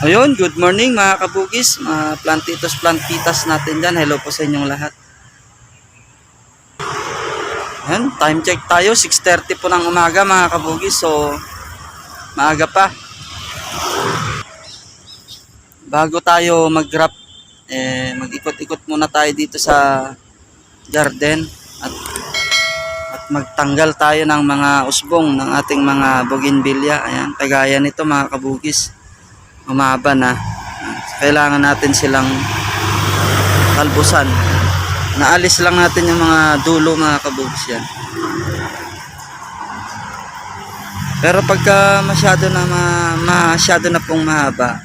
Ayun, good morning mga kabugis, mga plantitos plantitas natin dyan. Hello po sa inyong lahat. Ayan, time check tayo, 6.30 po ng umaga mga kabugis. So, maaga pa. Bago tayo mag-grab, eh, mag-ikot-ikot muna tayo dito sa garden at at magtanggal tayo ng mga usbong ng ating mga bougainvillea. Ayan, kagaya nito mga kabugis umaba na. Kailangan natin silang kalbusan. Naalis lang natin yung mga dulo mga kabugs yan. Pero pagka masyado na ma, masyado na pong mahaba,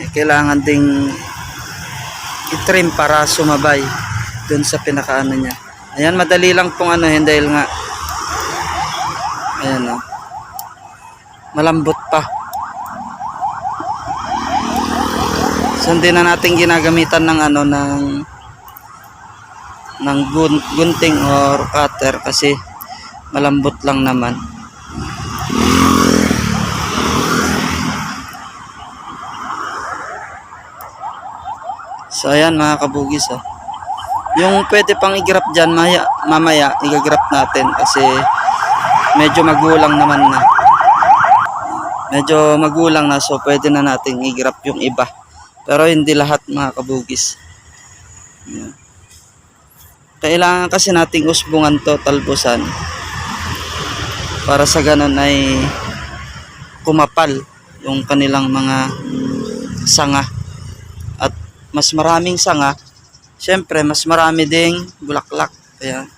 eh, kailangan ding itrim para sumabay dun sa pinakaano niya. Ayan, madali lang pong ano dahil nga ayan o. malambot pa. So hindi na natin ginagamitan ng ano ng ng gun, gunting or cutter kasi malambot lang naman. So ayan mga kabugis oh. Yung pwede pang i-grap dyan maya, mamaya i-grap natin kasi medyo magulang naman na. Medyo magulang na so pwede na nating i-grap yung iba. Pero hindi lahat mga kabugis. Kailangan kasi nating usbungan to talbusan para sa ganun ay kumapal yung kanilang mga sanga. At mas maraming sanga, syempre mas marami ding bulaklak. Kaya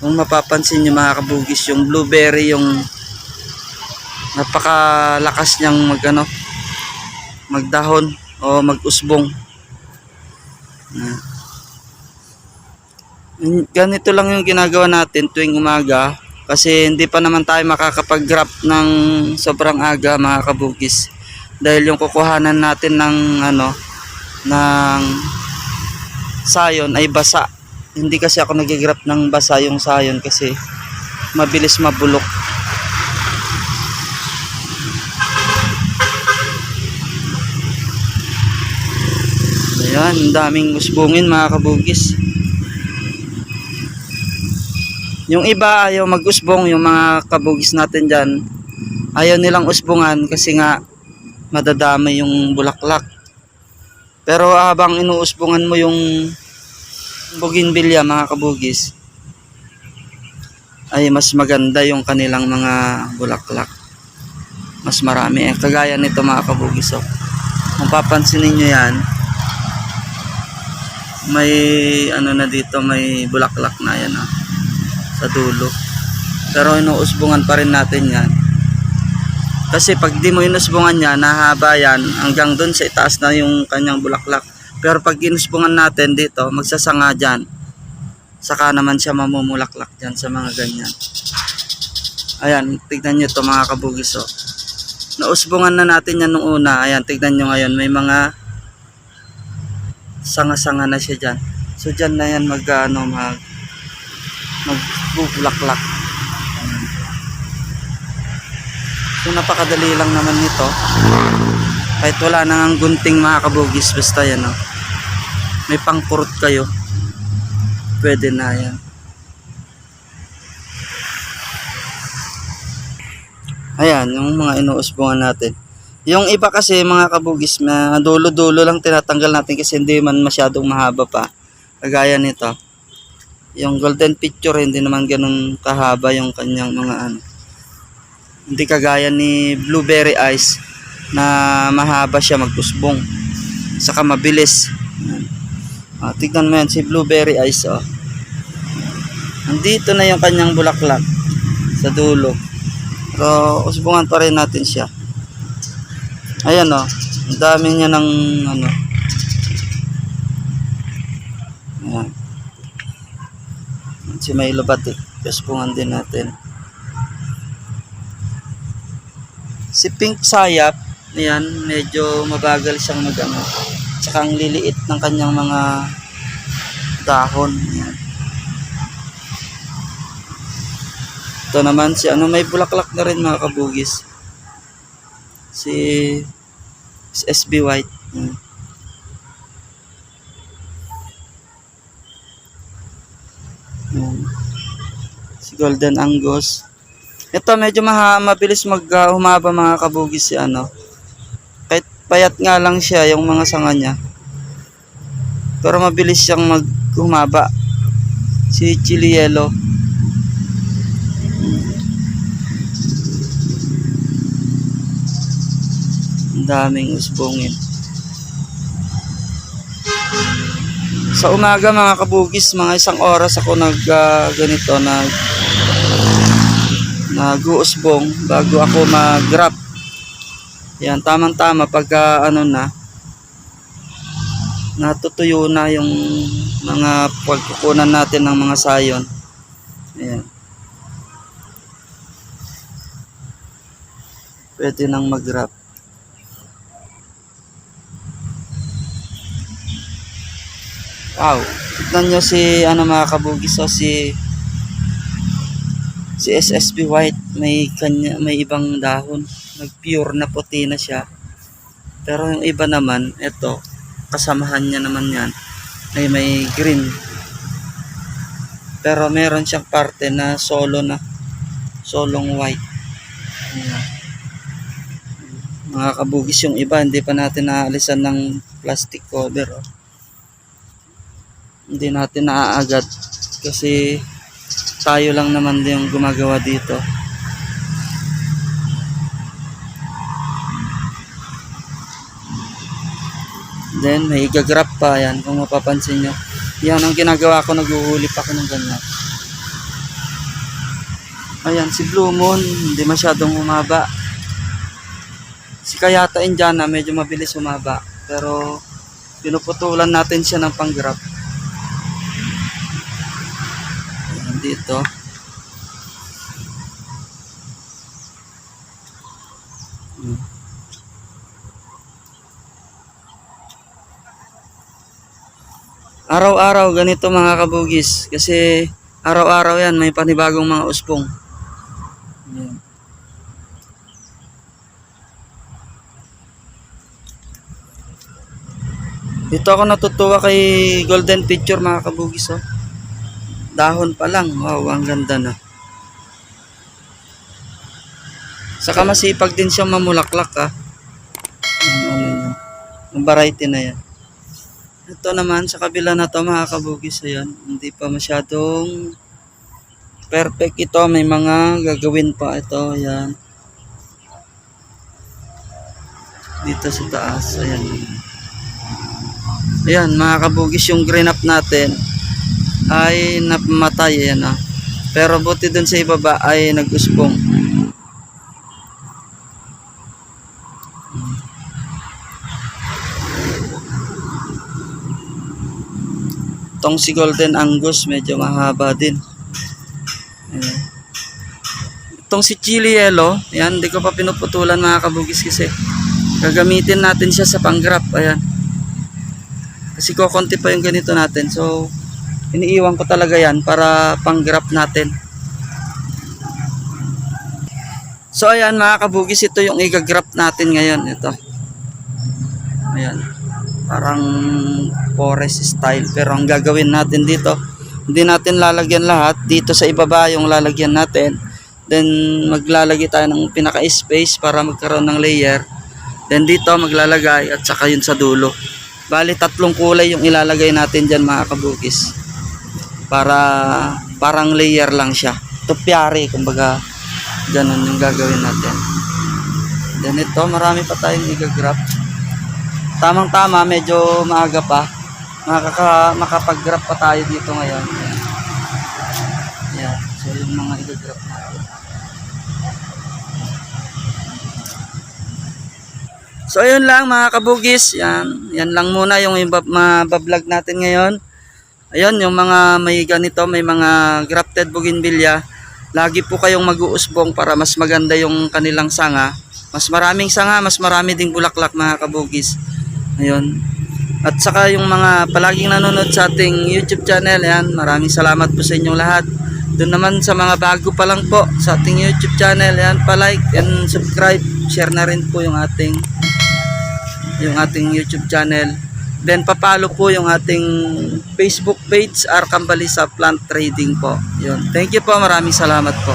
kung mapapansin nyo mga kabugis, yung blueberry, yung napakalakas niyang mag ano, magdahon o magusbong. Ganito lang yung ginagawa natin tuwing umaga kasi hindi pa naman tayo makakapag-grab ng sobrang aga mga kabugis. Dahil yung kukuhanan natin ng ano ng sayon ay basa. Hindi kasi ako nagigrap ng basa yung sayon kasi mabilis mabulok Ang daming usbungin mga kabugis. Yung iba ayaw mag-usbong, yung mga kabugis natin dyan, ayaw nilang usbungan kasi nga madadami yung bulaklak. Pero habang inuusbungan mo yung bougainvillea mga kabugis, ay mas maganda yung kanilang mga bulaklak. Mas marami. Eh, kagaya nito mga kabugis. Oh. Kung papansinin nyo yan, may ano na dito may bulaklak na yan ah, sa dulo. Pero inuusbungan pa rin natin yan. Kasi pag di mo inusbungan yan nahaba yan hanggang dun sa itaas na yung kanyang bulaklak. Pero pag inusbungan natin dito magsasanga dyan. Saka naman siya mamumulaklak dyan sa mga ganyan. Ayan tignan nyo to mga kabugis oh. nausbungan na natin yan nung una. Ayan tignan nyo ngayon may mga sanga-sanga na siya dyan. So dyan na yan mag ano, mag magbubulaklak. So napakadali lang naman nito. Kahit wala nang gunting mga kabugis basta yan oh. May pangkurot kayo. Pwede na yan. Ayan, yung mga inuusbungan natin. Yung iba kasi mga kabugis, na dulo-dulo lang tinatanggal natin kasi hindi man masyadong mahaba pa. Kagaya nito. Yung golden picture hindi naman ganun kahaba yung kanyang mga ano. Hindi kagaya ni blueberry ice na mahaba siya magusbong. Saka mabilis. Ah, tignan mo yan si blueberry ice oh. Nandito na yung kanyang bulaklak sa dulo. Pero usbungan pa rin natin siya. Ayan o. Ang dami niya ng ano. Ayan. Si may lubat eh. Kaspungan din natin. Si Pink Sayap, ayan, medyo mabagal siyang mag ano. Tsaka ang liliit ng kanyang mga dahon. Ayan. Ito naman si ano, may bulaklak na rin mga kabugis. Si SB White. Hmm. Hmm. Si Golden Angus. Ito medyo maha, mabilis mag uh, humaba mga kabugis si ano. Kahit payat nga lang siya yung mga sanga niya. Pero mabilis siyang mag humaba. Si Chili Yellow. Ang daming usbongin. Sa umaga mga kabugis, mga isang oras ako nag ah, ganito nag nag-uusbong bago ako mag-grab. Yan, tamang-tama pagka ano na natutuyo na yung mga pagkukunan natin ng mga sayon. Ayan. Pwede nang mag-grab. Wow. Tignan nyo si ano mga kabugis o si si SSB White may kanya may ibang dahon nag pure na puti na siya pero yung iba naman ito kasamahan niya naman yan ay may green pero meron siyang parte na solo na solong white Ayan. mga kabugis yung iba hindi pa natin naalisan ng plastic cover oh. Hindi natin naaagad. Kasi tayo lang naman yung gumagawa dito. Then may igagrap pa. Yan kung mapapansin nyo. Yan ang ginagawa ko naghuhuli pa ako ng ganyan. Ayan si Blue Moon hindi masyadong humaba. Si Kayata Indiana medyo mabilis humaba. Pero pinuputulan natin siya ng panggrap ayan dito. Araw-araw ganito mga kabugis kasi araw-araw yan may panibagong mga uspong. Ayan. Dito ako natutuwa kay Golden Picture mga kabugis oh. Dahon pa lang. Wow, ang ganda na. Saka masipag din siyang mamulaklak ah. Ang ano. Ang variety na yan. Ito naman sa kabila na to mga kabugis ayan, hindi pa masyadong perfect ito, may mga gagawin pa ito, ayan. Dito sa taas, ayan. Ayan, mga kabugis yung green up natin ay napamatay, ayan ah. Pero buti dun sa ibaba ay nag-uspong. Itong si Golden Angus, medyo mahaba din. Ayan. Itong si Chili Yellow, ayan, hindi ko pa pinuputulan mga kabugis kasi gagamitin natin siya sa panggrap, ayan. Kasi kokonti pa yung ganito natin, so iniiwan ko talaga yan para panggrap natin. So ayan mga kabugis, ito yung igagrap natin ngayon, ito. Ayan. Parang forest style. Pero ang gagawin natin dito hindi natin lalagyan lahat. Dito sa ibaba yung lalagyan natin. Then maglalagay tayo ng pinaka space para magkaroon ng layer. Then dito maglalagay at saka yun sa dulo. Bali tatlong kulay yung ilalagay natin dyan mga kabukis para parang layer lang siya. Tupyari kumbaga ganun yung gagawin natin. Then ito marami pa tayong igagrap tamang tama medyo maaga pa. Makaka makapag-grab pa tayo dito ngayon. Yan so yung mga i-grab natin. So ayun lang mga kabugis. Yan yan lang muna yung mabablog natin ngayon ayun yung mga may ganito may mga grafted bougainvillea lagi po kayong mag-uusbong para mas maganda yung kanilang sanga mas maraming sanga mas marami ding bulaklak mga kabugis Ayun. At saka yung mga palaging nanonood sa ating YouTube channel, yan, maraming salamat po sa inyong lahat. Doon naman sa mga bago pa lang po sa ating YouTube channel, yan pa like and subscribe, share na rin po yung ating yung ating YouTube channel. Then papalo po yung ating Facebook page R Kambalisa Plant Trading po. Yun. Thank you po, maraming salamat po.